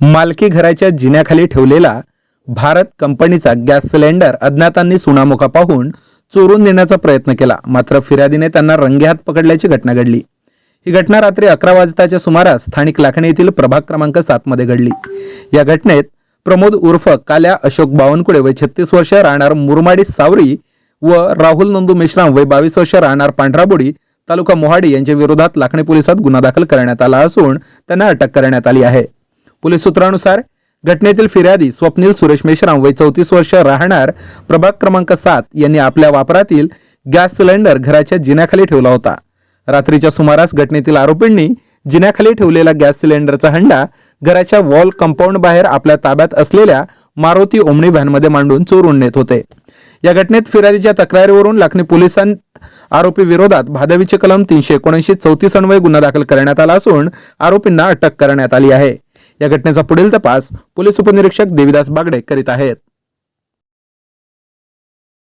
मालकी घराच्या जिन्याखाली ठेवलेला भारत कंपनीचा गॅस सिलेंडर अज्ञातांनी सुनामुखा पाहून चोरून नेण्याचा प्रयत्न केला. मात्र फिर्यादीने त्यांना रंगेहात पकडल्याची घटना घडली. ही घटना रात्री अकरा वाजताच्या सुमारास स्थानिक लाखणी येथील प्रभाग क्रमांक सात मध्ये घडली. या घटनेत प्रमोद उर्फ काल्या अशोक बावनकुळे वय छत्तीस वर्ष राहणार मुरमाडी सावरी व राहुल नंदू मेश्राम वय बावीस वर्ष राहणार पांढराबोडी तालुका मोहाडी यांच्या विरोधात लाखणी पोलिसात गुन्हा दाखल करण्यात आला असून त्यांना अटक करण्यात आली आहे. पोलीस सूत्रानुसार घटनेतील फिर्यादी स्वप्नील सुरेश मेश्राम वय चौतीस वर्ष राहणार प्रभाग क्रमांक सात यांनी आपल्या वापरातील गॅस सिलेंडर घराच्या जिन्याखाली ठेवला होता. रात्रीच्या सुमारास घटनेतील आरोपींनी जिन्याखाली ठेवलेला गॅस सिलेंडरचा हंडा घराच्या वॉल कंपाऊंड बाहेर आपल्या ताब्यात असलेल्या मारुती ओमनी व्हॅनमध्ये मांडून चोरून नेत होते. या घटनेत फिर्यादीच्या तक्रारीवरून लाखनी पोलिसांत आरोपी विरोधात भादवीचे कलम तीनशे एकोणऐंशी चौतीस अन्वये गुन्हा दाखल करण्यात आला असून आरोपींना अटक करण्यात आली आहे. या घटनेचा पुढील तपास पोलीस उपनिरीक्षक देविदास बागडे करीत आहेत.